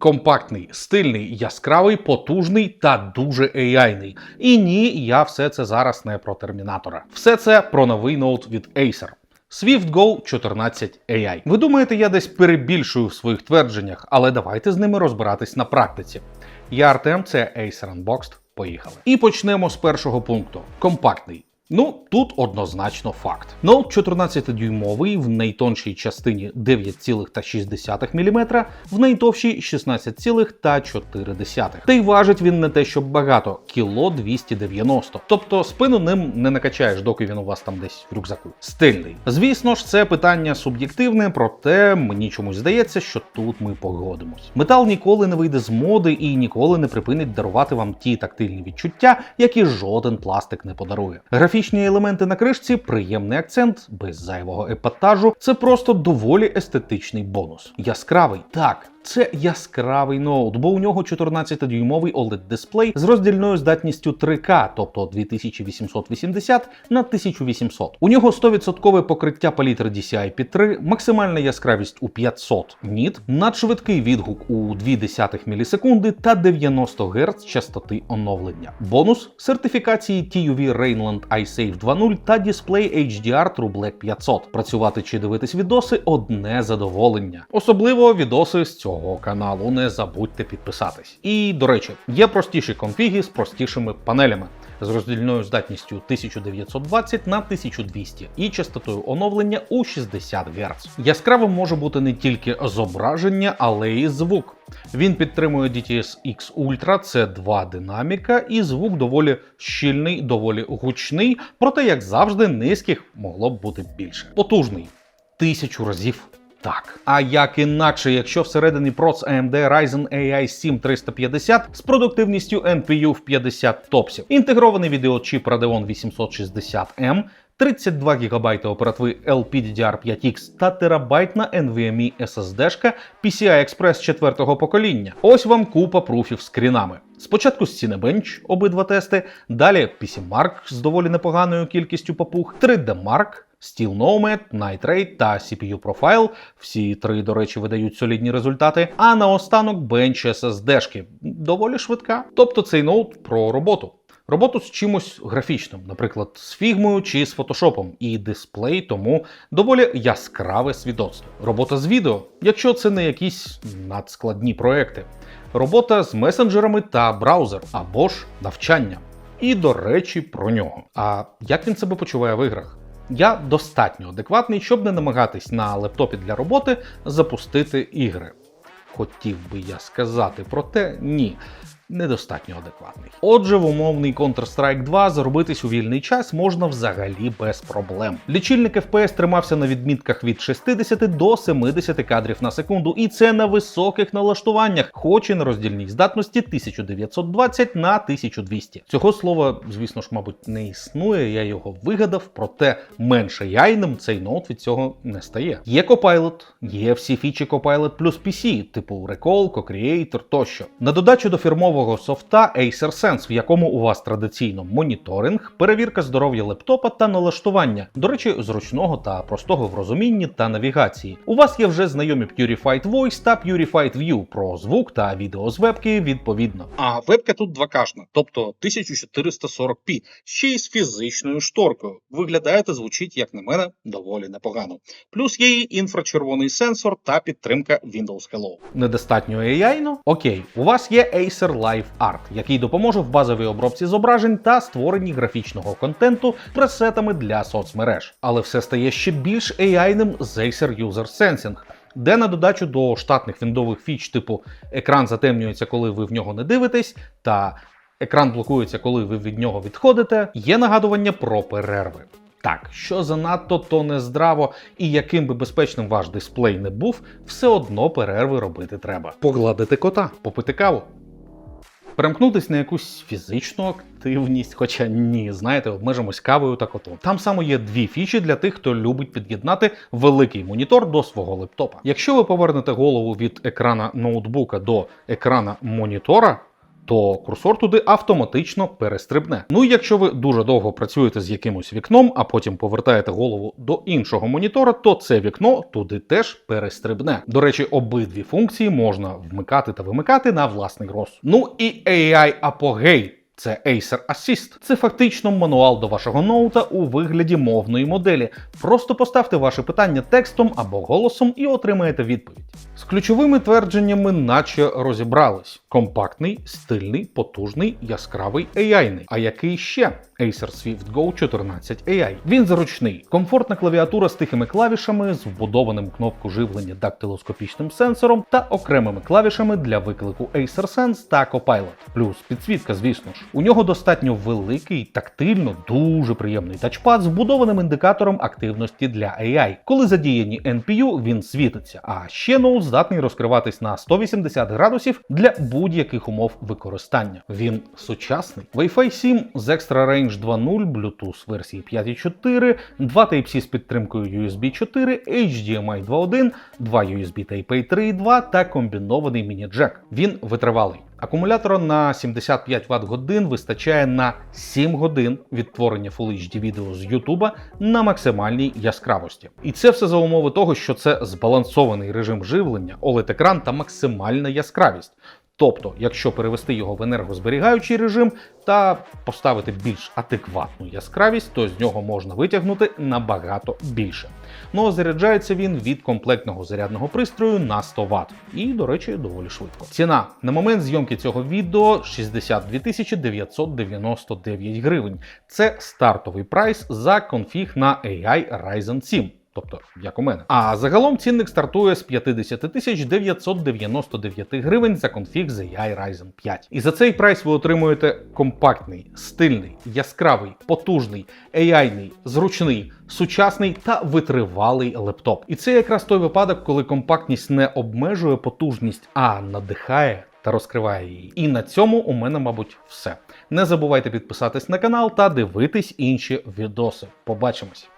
Компактний, стильний, яскравий, потужний та дуже AI-ний. І ні, я все це зараз не про термінатора. Все це про новий ноут від Acer. Swift Go 14 AI. Ви думаєте, я десь перебільшую в своїх твердженнях, але давайте з ними розбиратись на практиці. Я Артем, це Acer Unboxed. Поїхали. І почнемо з першого пункту: компактний. Ну, тут однозначно факт. Ноут 14-дюймовий в найтоншій частині 9,6 мм, в найтовщій 16,4. Та й важить він не те, щоб багато кіло 290. Тобто спину ним не накачаєш, доки він у вас там десь в рюкзаку. Стильний. Звісно ж, це питання суб'єктивне, проте мені чомусь здається, що тут ми погодимось. Метал ніколи не вийде з моди і ніколи не припинить дарувати вам ті тактильні відчуття, які жоден пластик не подарує. Графічні елементи на кришці приємний акцент, без зайвого епатажу. Це просто доволі естетичний бонус. Яскравий, так. Це яскравий ноут, бо у нього 14-дюймовий oled дисплей з роздільною здатністю 3К, тобто 2880 на 1800. У нього 100% покриття палітри DCI-P3, максимальна яскравість у 500 ніт, надшвидкий відгук у 0,2 мілісекунди та 90 Гц частоти оновлення. Бонус сертифікації TUV Rainland iSafe 2.0 та дисплей HDR True Black 500. Працювати чи дивитись відоси одне задоволення. Особливо відоси з цього цього каналу. Не забудьте підписатись. І до речі, є простіші конфіги з простішими панелями. З роздільною здатністю 1920 на 1200 і частотою оновлення у 60 Гц. Яскравим може бути не тільки зображення, але й звук. Він підтримує DTS-X Ultra, це два динаміка, і звук доволі щільний, доволі гучний, проте, як завжди, низьких могло б бути більше. Потужний тисячу разів так. А як інакше, якщо всередині проц AMD Ryzen AI 7 350 з продуктивністю NPU в 50 топсів, інтегрований відеочіп Radeon 860M, 32 ГБ оперативи LPDDR5X та терабайтна NVMe SSD PCI Express 4 покоління. Ось вам купа пруфів з скрінами. Спочатку з Cinebench обидва тести, далі PCMark з доволі непоганою кількістю попуг, 3D-Mark, Steel Nomad, Night Raid та CPU Profile. Всі три, до речі, видають солідні результати. А наостанок Bench SSD-шки. доволі швидка. Тобто цей ноут про роботу. Роботу з чимось графічним, наприклад, з фігмою чи з фотошопом, і дисплей тому доволі яскраве свідоцтво. Робота з відео, якщо це не якісь надскладні проекти, робота з месенджерами та браузер або ж навчання. І до речі, про нього. А як він себе почуває в іграх? Я достатньо адекватний, щоб не намагатись на лептопі для роботи запустити ігри. Хотів би я сказати, проте ні недостатньо адекватний. Отже, в умовний Counter-Strike 2 заробитись у вільний час можна взагалі без проблем. Лічильник FPS тримався на відмітках від 60 до 70 кадрів на секунду, і це на високих налаштуваннях, хоч і на роздільній здатності 1920 на 1200. Цього слова, звісно ж, мабуть, не існує. Я його вигадав, проте менше яйним цей ноут від цього не стає. Є Copilot, є всі фічі Copilot плюс PC, типу Recall, Co-Creator тощо. На додачу до фірмового нового софта Acer Sense, в якому у вас традиційно моніторинг, перевірка здоров'я лептопа та налаштування, до речі, зручного та простого в розумінні та навігації. У вас є вже знайомі Purified Voice та Purified View про звук та відео з вебки відповідно. А вебка тут 2К, тобто 1440p, ще й з фізичною шторкою. Виглядає та звучить, як на мене, доволі непогано. Плюс є і інфрачервоний сенсор та підтримка Windows Hello. Недостатньо AI-но? Окей, у вас є Acer Live Art, який допоможе в базовій обробці зображень та створенні графічного контенту пресетами для соцмереж. Але все стає ще більш AI-ним з Acer User Sensing. Де на додачу до штатних віндових фіч, типу екран затемнюється, коли ви в нього не дивитесь, та екран блокується, коли ви від нього відходите, є нагадування про перерви. Так, що занадто, то не здраво, і яким би безпечним ваш дисплей не був, все одно перерви робити треба. Погладити кота, попити каву. Перемкнутись на якусь фізичну активність, хоча ні, знаєте, обмежимось кавою та котом. Там саме є дві фічі для тих, хто любить під'єднати великий монітор до свого лептопа. Якщо ви повернете голову від екрана ноутбука до екрана монітора, то курсор туди автоматично перестрибне. Ну і якщо ви дуже довго працюєте з якимось вікном, а потім повертаєте голову до іншого монітора, то це вікно туди теж перестрибне. До речі, обидві функції можна вмикати та вимикати на власний розсуд. Ну і AI апогей. Це Acer Assist. Це фактично мануал до вашого ноута у вигляді мовної моделі. Просто поставте ваше питання текстом або голосом і отримаєте відповідь. З ключовими твердженнями, наче розібрались: компактний, стильний, потужний, яскравий AI-ний. А який ще? Acer Swift Go 14 AI. Він зручний, комфортна клавіатура з тихими клавішами, з вбудованим кнопку живлення дактилоскопічним сенсором та окремими клавішами для виклику Acer Sense та Copilot. Плюс підсвітка, звісно ж. У нього достатньо великий, тактильно, дуже приємний тачпад з вбудованим індикатором активності для AI. Коли задіяні NPU, він світиться. А ще ноут здатний розкриватись на 180 градусів для будь-яких умов використання. Він сучасний. Wi-Fi 7 з екстра Extra Range 2.0, Bluetooth версії 5.4, 2 Type-C з підтримкою USB 4, HDMI 2.1, 2 USB Type-A 3.2 та комбінований міні-джек. Він витривалий. Акумулятора на 75 Вт годин вистачає на 7 годин відтворення Full HD відео з YouTube на максимальній яскравості. І це все за умови того, що це збалансований режим живлення, OLED-екран та максимальна яскравість. Тобто, якщо перевести його в енергозберігаючий режим та поставити більш адекватну яскравість, то з нього можна витягнути набагато більше. Ну а заряджається він від комплектного зарядного пристрою на 100 Вт. І, до речі, доволі швидко. Ціна на момент зйомки цього відео 62 999 гривень. Це стартовий прайс за конфіг на AI Ryzen 7. Тобто, як у мене. А загалом цінник стартує з 50 тисяч 999 гривень за конфіг AI Ryzen 5. І за цей прайс ви отримуєте компактний, стильний, яскравий, потужний, AI-ний, зручний, сучасний та витривалий лептоп. І це якраз той випадок, коли компактність не обмежує потужність, а надихає. Та розкриває її. І на цьому у мене, мабуть, все. Не забувайте підписатись на канал та дивитись інші відоси. Побачимось!